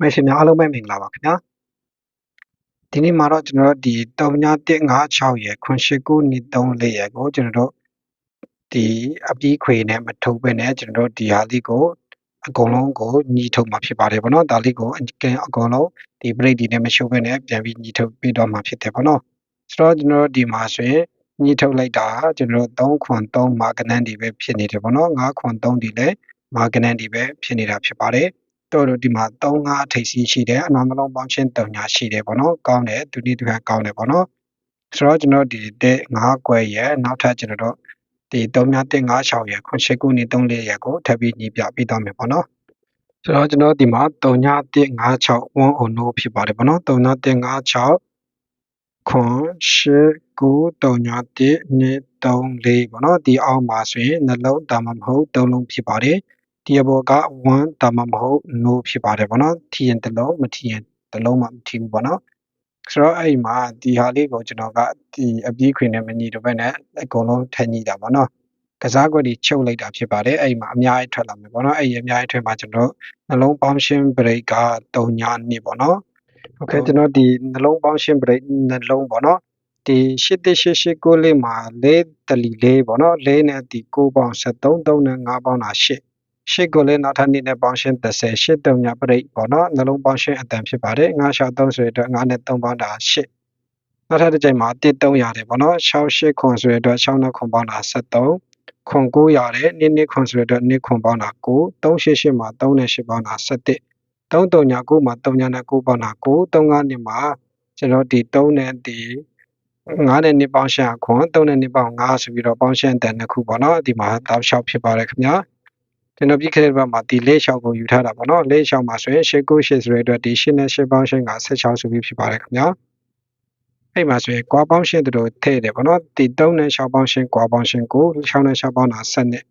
မိတ်ဆွေများအားလုံးပဲမင်္ဂလာပါခင်ဗျာဒီနေ့မှာတော့ကျွန်တော်တို့ဒီ3156ရဲ့989နှစ်34ရဲ့ကိုကျွန်တော်တို့ဒီအပြီးခွေနဲ့မထုတ်ဘဲနဲ့ကျွန်တော်တို့ဒီဟာလေးကိုအကုန်လုံးကိုညီထုတ်မှာဖြစ်ပါတယ်ဗောနော်ဒါလေးကိုအကုန်လုံးဒီ break ဒီနဲ့မရှုပ်ဘဲနဲ့ပြန်ပြီးညီထုတ်ပေးတော့မှာဖြစ်တယ်ဗောနော်ဆိုတော့ကျွန်တော်တို့ဒီမှာဆိုရင်ညီထုတ်လိုက်တာကျွန်တော်တို့3ခွန်3မာကနန်းဒီပဲဖြစ်နေတယ်ဗောနော်5ခွန်3ဒီလည်းမာကနန်းဒီပဲဖြစ်နေတာဖြစ်ပါတယ် တော့တို့ဒီမှာ3 5အထိပ်စီးရှိတယ်အနောက်နှလုံးပေါင်းချင်း3ညာရှိတယ်ပေါ့နော်ကောင်းတယ်ဒုတိယတစ်ခါကောင်းတယ်ပေါ့နော်ဆိုတော့ကျွန်တော်ဒီတဲ့5ကွယ်ရဲ့နောက်ထပ်ကျွန်တော်တို့ဒီ3မြတဲ့56ရဲ့9 8ခုနှစ်3 4ရဲ့ကိုထပ်ပြီးညီပြပေးတော့မယ်ပေါ့နော်ဆိုတော့ကျွန်တော်ဒီမှာ3ညတဲ့5 6 1 on no ဖြစ်ပါတယ်ပေါ့နော်3ညတဲ့5 6ခွန်ရှစ်ကူတုံညာတိနှစ်3 4ပေါ့နော်ဒီအောက်မှာဆိုရင်နှလုံးတာမမဟုတ်3လုံးဖြစ်ပါတယ် ဒီအပေါ်က1ဒါမှမဟုတ် no ဖြစ်ပါတယ်ပေါ့နော်ထီရင်တစ်လုံးမထီရင်တစ်လုံးမှမထီဘူးပေါ့နော်ဆိုတော့အဲ့မှာဒီဟာလေးကိုကျွန်တော်ကဒီအပြီးခွေနဲ့မညီတော့ဘဲနဲ့အကုန်လုံးထည့်ညီတာပေါ့နော်ကစားကွက်တွေချုပ်လိုက်တာဖြစ်ပါတယ်အဲ့မှာအများကြီးထွက်လာမယ်ပေါ့နော်အဲ့အများကြီးထွက်မှာကျွန်တော်နှလုံးပေါင်းရှင်း break က3ညနှစ်ပေါ့နော်โอเคကျွန်တော်ဒီနှလုံးပေါင်းရှင်း break နှလုံးပေါ့နော်ဒီ8889လေးမှာ၄တလီလေးပေါ့နော်၄နဲ့ဒီ9ပေါင်း73 3နဲ့5ပေါင်းတာ8 ရှစ်ကိုလည်းနောက်ထပ်နေ့နဲ့ပေါင်းရှင်း30ရှစ်တုံညာပရိတ်ပေါ့နော်နှလုံးပေါင်းရှင်းအတန်ဖြစ်ပါတယ်9ရှောက်3ဆိုရတဲ့9နဲ့3ပေါင်းတာ8နောက်ထပ်တစ်ကြိမ်မှာ1 3ရတယ်ပေါ့နော်6 8ခွန်ဆိုရတဲ့6နဲ့ခွန်ပေါင်းတာ73ခွန်9ရတယ်2 2ခွန်ဆိုရတဲ့2ခွန်ပေါင်းတာ9 3 8 8မှာ3နဲ့8ပေါင်းတာ7 3တုံညာ9မှာ3ညာနဲ့9ပေါင်းတာ9 3 9နှစ်မှာကျွန်တော်ဒီ3နဲ့ဒီ9နဲ့2ပေါင်းရှင်းခွန်3နဲ့2ပေါင်း9ဆိုပြီးတော့ပေါင်းရှင်းတဲ့နှစ်ခုပေါ့နော်ဒီမှာတောက်လျှောက်ဖြစ်ပါတယ်ခင်ဗျာ ကျွန်တော်ပြီးခဲ့တဲ့ဘက်မှာဒီလေးလျှောက်ကိုယူထားတာပေါ့နော်လေးလျှောက်မှာဆိုရင်ရှစ်ကိုရှစ်ဆိုတဲ့အတွက်ဒီရှစ်နဲ့ရှစ်ပေါင်းရှင်းက16ဆိုပြီးဖြစ်ပါတယ်ခင်ဗျာအဲ့မှာဆိုရင်ကွာပေါင်းရှင်းတို့ထည့်တယ်ပေါ့နော်ဒီ3နဲ့6ပေါင်းရှင်းကွာပေါင်းရှင်းကို6နဲ့6ပေါင်းတာ7နဲ့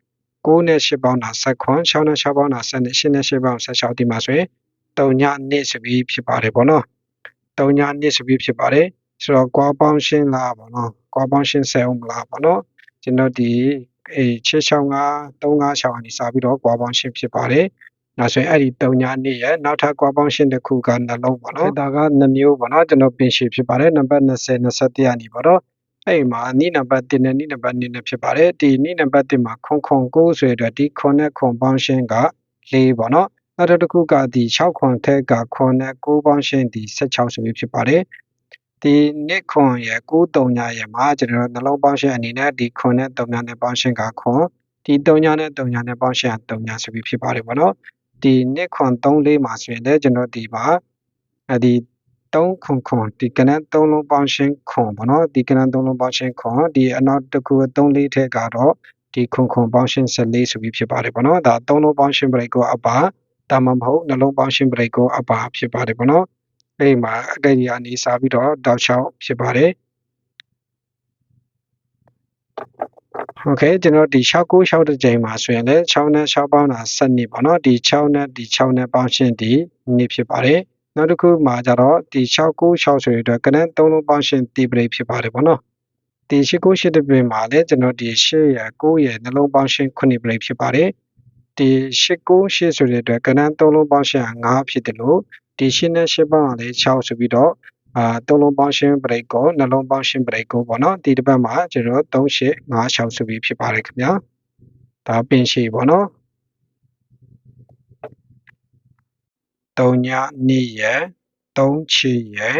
9နဲ့10ပေါင်းတာ7ခွန်6နဲ့6ပေါင်းတာ7နဲ့10နဲ့10ပေါင်း16ဒီမှာဆိုရင်3ညနှစ်ဆိုပြီးဖြစ်ပါတယ်ပေါ့နော်3ညနှစ်ဆိုပြီးဖြစ်ပါတယ်ဆိုတော့ကွာပေါင်းရှင်းလားပေါ့နော်ကွာပေါင်းရှင်း10ဦးမလားပေါ့နော်ကျွန်တော်ဒီ အေး665 356အနေစပြီးတော့ကွာပေါင်းရှင်းဖြစ်ပါတယ်နောက်ဆိုရင်အဲ့ဒီ3ညာနေ့ရဲ့နောက်ထပ်ကွာပေါင်းရှင်းတစ်ခုကနှလုံးပေါ့နော်ဒါက2မျိုးပေါ့နော်ကျွန်တော်ပင်ရှည်ဖြစ်ပါတယ်နံပါတ်20 21အနေပေါ့နော်အဲ့မှာနိနံပါတ်1နဲ့နိနံပါတ်2နဲ့ဖြစ်ပါတယ်ဒီနိနံပါတ်1မှာခွန်ခွန်9ဆိုရတဲ့ဒီခွန်နဲ့ခွန်ပေါင်းရှင်းက4ပေါ့နော်နောက်တစ်ခုကဒီ6ခွန်ထက်ကခွန်နဲ့9ပေါင်းရှင်းဒီ16ဆိုပြီးဖြစ်ပါတယ် ဒီနှစ်ခွန်ရဲ့93ညရဲ့မှာကျွန်တော်နှလုံးပေါင်းရှင်းအနေနဲ့ဒီခွန်နဲ့3ညနဲ့ပေါင်းရှင်းကခွန်ဒီ3ညနဲ့3ညနဲ့ပေါင်းရှင်းက3ညဆိုပြီးဖြစ်ပါတယ်ပေါ့နော်ဒီနှစ်ခွန်3လေးမှာဆိုရင်လည်းကျွန်တော်ဒီမှာအဲဒီ3ခွန်ခွန်ဒီကနန်း3လုံးပေါင်းရှင်းခွန်ပေါ့နော်ဒီကနန်း3လုံးပေါင်းရှင်းခွန်ဒီအနောက်တစ်ခု3လေးထက်ကတော့ဒီခွန်ခွန်ပေါင်းရှင်း14ဆိုပြီးဖြစ်ပါတယ်ပေါ့နော်ဒါ3လုံးပေါင်းရှင်း break ကိုအပါဒါမှမဟုတ်နှလုံးပေါင်းရှင်း break ကိုအပါဖြစ်ပါတယ်ပေါ့နော် အဲ့မှာအကယ်၍အနေစားပြီးတော့တောက်ချောက်ဖြစ်ပါတယ်โอเคကျွန်တော်ဒီ69တဲ့ချိန်မှာဆိုရင်လည်း6နဲ့6ပေါင်းတာ7နှစ်ပေါ့နော်ဒီ6နဲ့ဒီ6နဲ့ပေါင်းရှင်းဒီနှစ်ဖြစ်ပါတယ်နောက်တစ်ခုမှာကျတော့ဒီ696ဆိုရတဲ့ကနန်း3လုံးပေါင်းရှင်းဒီပရိဖြစ်ပါတယ်ပေါ့နော်ဒီ698တဲ့ပြင်မှာလည်းကျွန်တော်ဒီ8ရ9ရနှလုံးပေါင်းရှင်း9ပရိဖြစ်ပါတယ်ဒီ898ဆိုတဲ့အတွက်ကနန်း3လုံးပေါင်းရှင်း5ဖြစ်တယ်လို့ ဒီရှင်းနဲ့ရှင်းပေါင်းကလည်း6ဆိုပြီးတော့အာသုံးလုံးပေါင်းရှင်း break ကိုနှလုံးပေါင်းရှင်း break ကိုပေါ့နော်ဒီတစ်ပတ်မှာကျွန်တော်3 8 5 6ဆိုပြီးဖြစ်ပါတယ်ခင်ဗျာဒါပင်ရှိပေါ့နော်3ည2ရယ်3ချီရယ်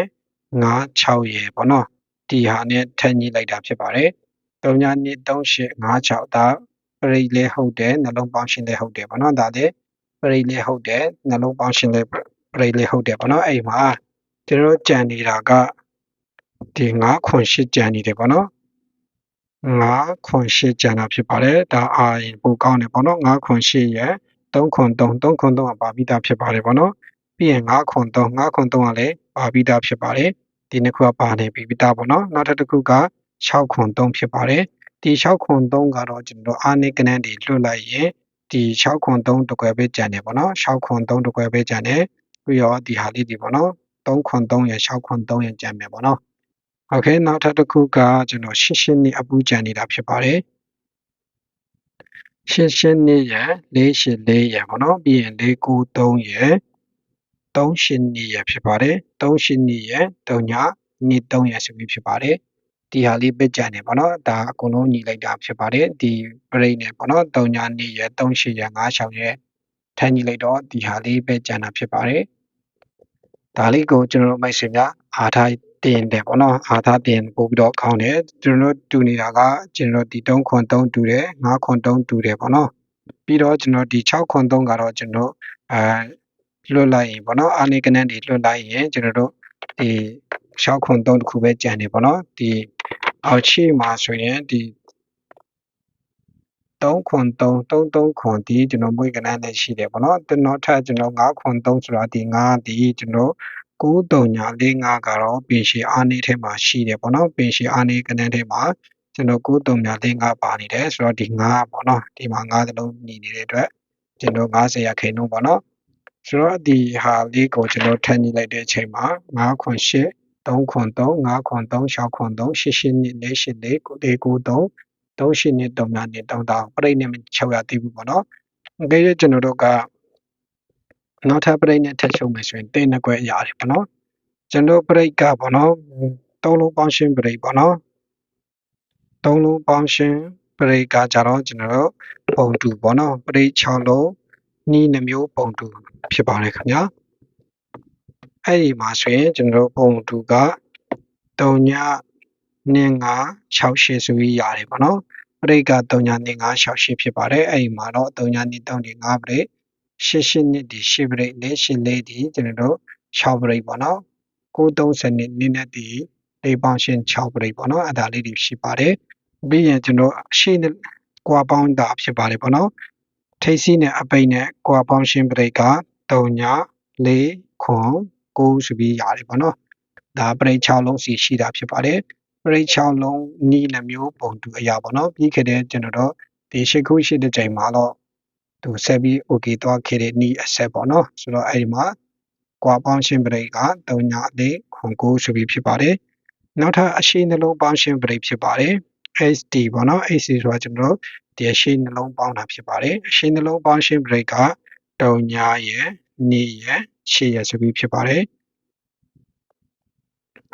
5 6ရယ်ပေါ့နော်ဒီဟာနဲ့ထပ်ညှိလိုက်တာဖြစ်ပါတယ်3ည2 3 8 5 6ဒါပရိလေးဟုတ်တယ်နှလုံးပေါင်းရှင်းလေးဟုတ်တယ်ပေါ့နော်ဒါလည်းပရိလေးဟုတ်တယ်နှလုံးပေါင်းရှင်းလေးပ ရိလေးဟုတ်တယ်ပေါ့နော်အဲ့မှာကျွန်တော်ကြံနေတာကဒီ9ခွန်8ကြံနေတယ်ပေါ့နော်9ခွန်8ကြံတာဖြစ်ပါတယ်ဒါအာရင်ပိုကောင်းတယ်ပေါ့နော်9ခွန်8ရဲ့3ခွန်3 3ခွန်3ကပါပြီးသားဖြစ်ပါတယ်ပေါ့နော်ပြီးရင်9ခွန်3 9ခွန်3ကလည်းပါပြီးသားဖြစ်ပါတယ်ဒီနှစ်ခုကပါနေပြီးသားပေါ့နော်နောက်တစ်ခုက6ခွန်3ဖြစ်ပါတယ်ဒီ6ခွန်3ကတော့ကျွန်တော်အာနိကနန်းတွေလွတ်လိုက်ရင်ဒီ6ခွန်3တကွယ်ပဲကြံတယ်ပေါ့နော်6ခွန်3တကွယ်ပဲကြံတယ် ပြီးတော့ဒီဟာလေးဒီပေါ့နော်3ခွန်3ရယ်6ခွန်3ရယ်ကြံမယ်ပေါ့နော်โอเคနောက်ထပ်တစ်ခုကကျွန်တော်ရှင်းရှင်းနေအပူကြံနေတာဖြစ်ပါတယ်ရှင်းရှင်းနေရယ်4 8 4ရယ်ပေါ့နော်ပြီးရင်4 9 3ရယ် 38နှစ်ရဖြစ်ပါတယ်38နှစ်ရ3ညနှစ်3ရဆိုပြီးဖြစ်ပါတယ်ဒီဟာလေးပြကြံနေပေါ့နော်ဒါအကုန်လုံးညီလိုက်တာဖြစ်ပါတယ်ဒီပြိနေပေါ့နော်3ညနှစ်ရ38ရ56ရထမ်းညီလိုက်တော့ဒီဟာလေးပဲကြံတာဖြစ်ပါတယ် ဒါလေးကိုကျွန်တော်တို့မိတ်ဆွေများအားထားတင်တယ်ပေါ့နော်အားထားတင်ပို့ပြီးတော့ခေါင်းတယ်ကျွန်တော်တို့တူနေတာကကျွန်တော်ဒီ3ခွန်3တူတယ်5ခွန်3တူတယ်ပေါ့နော်ပြီးတော့ကျွန်တော်ဒီ6ခွန်3ကတော့ကျွန်တော်အဲလွတ်လိုက်ရင်ပေါ့နော်အာနေကနန်းတွေလွတ်လိုက်ရင်ကျွန်တော်တို့ဒီ6ခွန်3တခုပဲကြံနေပေါ့နော်ဒီအောက်ချီမှာဆိုရင်ဒီ 3ခွန်3 33ခွန်ဒီကျွန်တော်မွေးကနန်းနဲ့ရှိတယ်ပေါ့နော်ကျွန်တော်ထပ်ကျွန်တော်5ခွန်3ဆိုတာဒီ5ဒီကျွန်တော်9တုံညာ45ကတော့ပင်ရှည်အားနေထဲမှာရှိတယ်ပေါ့နော်ပင်ရှည်အားနေကနန်းထဲမှာကျွန်တော်9တုံညာ45ပါနေတယ်ဆိုတော့ဒီ5ပေါ့နော်ဒီမှာ5သလုံးညီနေတဲ့အတွက်ကျွန်တော်90ရာခိုင်နှုန်းပေါ့နော်ဆိုတော့ဒီဟာလေးကိုကျွန်တော်ထပ်ညှိလိုက်တဲ့အချိန်မှာ9ခွန်8 3ခွန်3 5ခွန်3 6ခွန်3 8 8နှစ်4 8 4 9 9 3 38နှစ်3များနှစ်3တောင်ပြိတ်နဲ့မချုပ်ရသေးဘူးပေါ့နော်။အကယ်၍ကျွန်တော်တို့ကနောက်ထပ်ပြိတ်နဲ့ထပ်ချုပ်မယ်ဆိုရင်တင်းနှစ်ခွဲရတယ်ပေါ့နော်။ကျွန်တော်ပြိတ်ကပေါ့နော်သုံးလုံးပေါင်းရှင်းပြိတ်ပေါ့နော်။သုံးလုံးပေါင်းရှင်းပြိတ်ကကြတော့ကျွန်တော်တို့ပုံတူပေါ့နော်။ပြိတ်6လုံးနီးနှမျိုးပုံတူဖြစ်ပါတယ်ခင်ဗျာ။အဲ့ဒီမှာဆိုရင်ကျွန်တော်တို့ပုံတူက3ည 2 5 6 8ဆိုပြီးရတယ်ပေါ့နော်ပရိတ်က3ည2 5 6 8ဖြစ်ပါတယ်အဲ့ဒီမှာတော့3ည2 3 5ပရိတ်8 8နှစ်ဒီ8ပရိတ်4 8 4ဒီကျွန်တော်တို့6ပရိတ်ပေါ့နော်930နှစ်နည်းနဲ့ဒီလေးပေါင်းရှင်း6ပရိတ်ပေါ့နော်အဲ့ဒါလေးတွေရှိပါတယ်ပြီးရင်ကျွန်တော်ရှေ့ကွာပေါင်းတာဖြစ်ပါတယ်ပေါ့နော်ထိပ်စီးနဲ့အပိတ်နဲ့ကွာပေါင်းရှင်းပရိတ်က3ည4ခွန်9ဆိုပြီးရတယ်ပေါ့နော်ဒါပရိတ်6လုံးစီရှိတာဖြစ်ပါတယ်ပ ရိတ်6လုံးနီးနှမျိုးပုံတူအရာပေါ့နော်ပြီးခဲ့တဲ့ကျွန်တော်တို့ဒီရှစ်ခုရှိတဲ့ချိန်မှာတော့သူဆက်ပြီး okay သွားခဲ့တဲ့နီးအဆက်ပေါ့နော်ဆိုတော့အဲ့ဒီမှာကွာပေါင်းရှင်းပရိတ်က3ညလေးခွန်9ဆိုပြီးဖြစ်ပါတယ်နောက်ထပ်အရှိနှလုံးပေါင်းရှင်းပရိတ်ဖြစ်ပါတယ် SD ပေါ့နော် AC ဆိုတာကျွန်တော်တို့ဒီအရှိနှလုံးပေါင်းတာဖြစ်ပါတယ်အရှိနှလုံးပေါင်းရှင်းပရိတ်က3ညရဲ့2ရဲ့8ရဲ့ဆိုပြီးဖြစ်ပါတယ်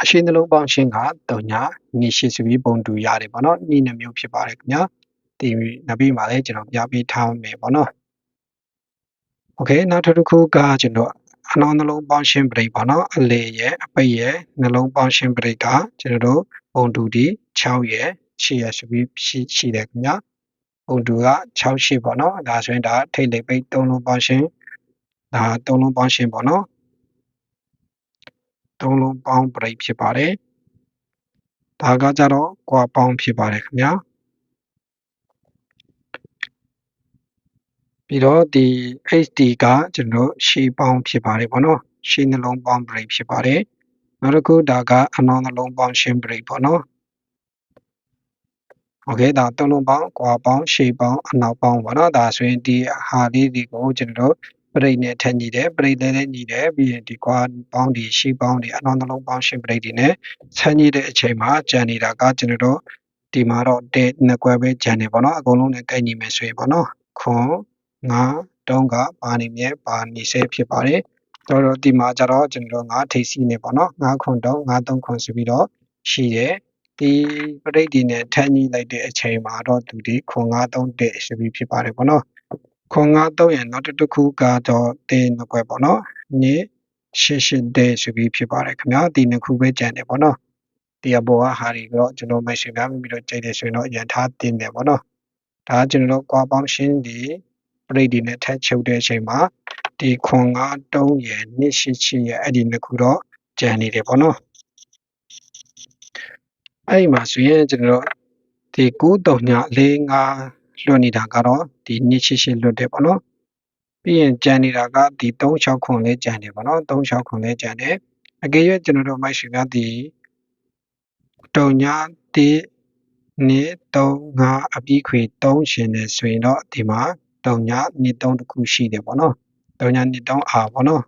အရှင်းနှလုံးပေါင်းရှင်းက3ညနီရှိဆိုပြီးပုံတူရတယ်ပေါ့နော်နီနှမျိုးဖြစ်ပါတယ်ခင်ဗျာဒီနဘေးမှာလည်းကျွန်တော်ပြပေးထားမယ်ပေါ့နော်โอเคနောက်တစ်ခုကကျွန်တော်အနောင်နှလုံးပေါင်းရှင်းပရိတ်ပေါ့နော်အလေရဲ့အပိတ်ရဲ့နှလုံးပေါင်းရှင်းပရိတ်ကကျွန်တော်တို့ပုံတူဒီ6ရဲ့6ရဲ့ဆိုပြီးရှိရှိတယ်ခင်ဗျာပုံတူက6ရှိပေါ့နော်ဒါဆိုရင်ဒါထိတ်လိပ်ပိတ်3လုံးပေါင်းရှင်းဒါ3လုံးပေါင်းရှင်းပေါ့နော် သုံးလုံးပေါင်းပရိတ်ဖြစ်ပါတယ်။ဒါကကြတော့ကွာပေါင်းဖြစ်ပါတယ်ခင်ဗျာ။ပြီးတော့ဒီ HD ကကျွန်တော်ရှေးပေါင်းဖြစ်ပါတယ်ပေါ့နော်။ရှေးနှလုံးပေါင်းပရိတ်ဖြစ်ပါတယ်။နောက်တစ်ခုဒါကအနောင်နှလုံးပေါင်းရှင်းပရိတ်ပေါ့နော်။ Okay ဒါသုံးလုံးပေါင်း၊ကွာပေါင်း၊ရှေးပေါင်း၊အနောက်ပေါင်းပေါ့နော်။ဒါဆိုရင်ဒီဟာလေးတွေကိုကျွန်တော် ပရိတ်နဲ့ထက်ညီတယ်ပရိတ်လည်းလည်းညီတယ်ပြီးရင်ဒီကွာပေါင်းဒီရှီပေါင်းဒီအနောက်နှလုံးပေါင်းရှင်ပရိတ်ဒီနဲ့ဆန်းညီတဲ့အချိန်မှာကြံနေတာကကျွန်တော်တို့ဒီမှာတော့တဲ့နှစ်ကွဲပဲကြံနေပေါ့နော်အကုန်လုံးနဲ့ကိုက်ညီမယ်ဆိုရင်ပေါ့နော်ခွန်ငါတုံးကပါနေမြဲပါနေစေဖြစ်ပါတယ်တော်တော်ဒီမှာကြတော့ကျွန်တော်ငါထိပ်စီးနေပေါ့နော်ငါခွန်တုံးငါတုံးခွန်ဆိုပြီးတော့ရှိတယ်ဒီပရိတ်ဒီနဲ့ထန်းကြီးလိုက်တဲ့အချိန်မှာတော့သူဒီခွန်ငါတုံးတဲ့ဆိုပြီးဖြစ်ပါတယ်ပေါ့နော် ခွန်ငါတုံးရဲ့နောက်တစ်ခုကတော့တင်းနှစ်ခွဲပေါ့နော်နိရှစ်ရှစ်တဲ့ဆိုပြီးဖြစ်ပါတယ်ခင်ဗျာဒီနှစ်ခုပဲကြံတယ်ပေါ့နော်ဒီအပေါ်ကဟာဒီတော့ကျွန်တော်မရှိကမိပြီးတော့ကြိုက်တယ်ဆိုရင်တော့အရင်ထားတင်တယ်ပေါ့နော်ဒါကျွန်တော်တို့ကွာပေါင်းရှင်းဒီပရိတ်ဒီနဲ့ထပ်ချုပ်တဲ့အချိန်မှာဒီခွန်ငါတုံးရဲ့နိရှစ်ချစ်ရဲ့အဲ့ဒီနှစ်ခုတော့ကြံနေတယ်ပေါ့နော်အဲ့ဒီမှာဆိုရင်ကျွန်တော်ဒီ9တုံည4 5 လွတ်နေတာကတော့ဒီနှစ်ရှစ်ရှစ်လွတ်တယ်ပေါ့နော်ပြီးရင်ကြံနေတာကဒီ36ခွန်လေးကြံတယ်ပေါ့နော်36ခွန်လေးကြံတယ်အကယ်၍ကျွန်တော်တို့မိုက်ရှင်ကဒီတုံညာတိနေ3 5အပြီးခွေ3ရှင်နေဆိုရင်တော့ဒီမှာတုံညာနေ3တခုရှိတယ်ပေါ့နော်တုံညာနေ3အာပေါ့နော်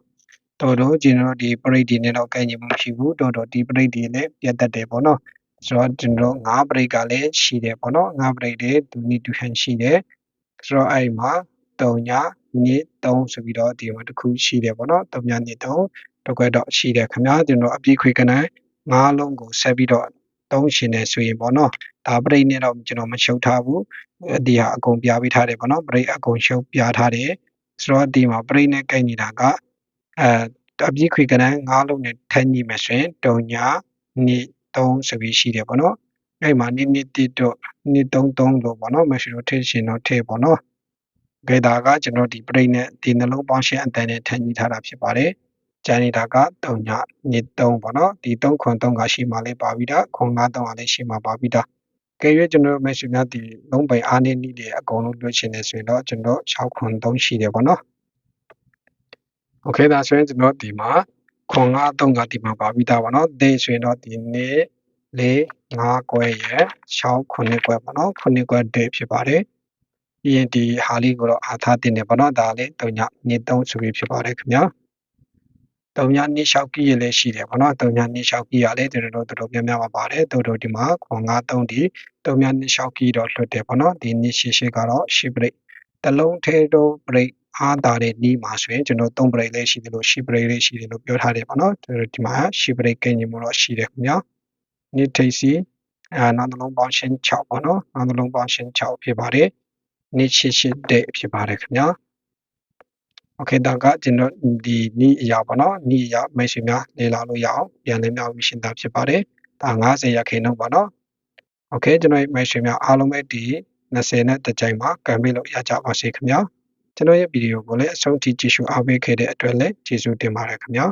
တော်တော်ကျွန်တော်ဒီပရိတ်ဒီနဲ့တော့ကန့်ညီမှုမရှိဘူးတော်တော်ဒီပရိတ်ဒီနဲ့ပြတ်တတ်တယ်ပေါ့နော် ဆိုတော့ကျွန်တော်၅ပရိတ်ကလည်းရှိတယ်ပေါ့နော်၅ပရိတ်တွေဒူနီဒူဟန်ရှိတယ်ဆိုတော့အဲ့မှာ3ညနှစ်3ဆိုပြီးတော့ဒီမှာတစ်ခုရှိတယ်ပေါ့နော်3နှစ်3တစ်ခွက်တော့ရှိတယ်ခင်ဗျာကျွန်တော်အပြည့်ခွေကနန်း၅လုံးကိုဆက်ပြီးတော့သုံးရှင်နေဆိုရင်ပေါ့နော်ဒါပရိတ်နဲ့တော့ကျွန်တော်မရှုပ်ထားဘူးဒီဟာအကုန်ပြပေးထားတယ်ပေါ့နော်ပရိတ်အကုန်ရှုပ်ပြထားတယ်ဆိုတော့ဒီမှာပရိတ်နဲ့ကိုက်နေတာကအဲအပြည့်ခွေကနန်း၅လုံးနဲ့ထပ်ညှိမယ်ဆိုရင်တုံညာနှစ် 3ဆိုပြီးရှိတယ်ပေါ့နော်အဲ့မှာနှစ်နှစ်တိတော့နှစ်3 3လို့ပေါ့နော်မရှိလို့ထည့်ရှင်တော့ထည့်ပေါ့နော်ဂေတာကကျွန်တော်ဒီပရိတ်နဲ့ဒီနှလုံးပေါင်းရှင်းအတန်နဲ့ထပ်ညှိထားတာဖြစ်ပါတယ်ကျန်နေတာကတုံညာနှစ်3ပေါ့နော်ဒီ3ခွန်3ကရှိမှလေးပါပြီးသားခွန်5 3ကလည်းရှိမှပါပြီးသားကဲရွေးကျွန်တော်မရှိများဒီလုံးပိုင်အားနေနည်းတွေအကုန်လုံးလွှတ်ချင်နေဆိုရင်တော့ကျွန်တော်6ခွန်3ရှိတယ်ပေါ့နော်โอเคဒါဆိုရင်ကျွန်တော်ဒီမှာ ခွန်5 3ကဒီမှာပါပြီးသားပေါ့နော်ဒေဆိုရင်တော့ဒီနေ့၄5ကွဲရယ်6 9ကွဲပေါ့နော်9ကွဲဒေဖြစ်ပါတယ်ပြီးရင်ဒီဟာလေးကိုတော့အားထားတင်တယ်ပေါ့နော်ဒါလေး3ညနေ့3ဆိုပြီးဖြစ်ပါတယ်ခင်ဗျာတုံညာနှစ်လျှောက်ကြီးရလည်းရှိတယ်ပေါ့နော်တုံညာနှစ်လျှောက်ကြီးရလည်းတော်တော်တော်တော်များများပါပါတယ်တော်တော်ဒီမှာခွန်93ဒီတုံညာနှစ်လျှောက်ကြီးတော့လွတ်တယ်ပေါ့နော်ဒီနှစ်ရှိရှိကတော့ရှစ်ပရိတ်တလုံးထဲတော့ပရိတ် အားတာတဲ့နီးမှာဆိုရင်ကျွန်တော်3ပရိတ်လည်းရှိတယ်လို့ရှစ်ပရိတ်လည်းရှိတယ်လို့ပြောထားတယ်ပေါ့နော်ဒီမှာရှစ်ပရိတ်ကိန်းကြီးမို့တော့ရှိတယ်ခင်ဗျာနှစ်ထိပ်စီအဲနောက်တစ်လုံးပေါင်းရှင်း6ပေါ့နော်နောက်တစ်လုံးပေါင်းရှင်း6ဖြစ်ပါတယ်နှစ်ရှိရှိတဲ့ဖြစ်ပါတယ်ခင်ဗျာโอเคဒါကကျွန်တော်ဒီနီးအရာပေါ့နော်နီးအရာမိတ်ဆွေများလေ့လာလို့ရအောင်ပြန်လည်မြောက်ပြီးရှင်းတာဖြစ်ပါတယ်ဒါ90ရာခိုင်နှုန်းပါနော်โอเคကျွန်တော်မိတ်ဆွေများအားလုံးပဲဒီ20နဲ့တကြိမ်မှာကံပေးလို့ရကြပါစေခင်ဗျာ ကျွန်တော်ရဲ့ဗီဒီယိုကိုလည်းအဆုံးထိကြည့်ရှုအားပေးခဲ့တဲ့အတွက်လည်းကျေးဇူးတင်ပါတယ်ခင်ဗျာ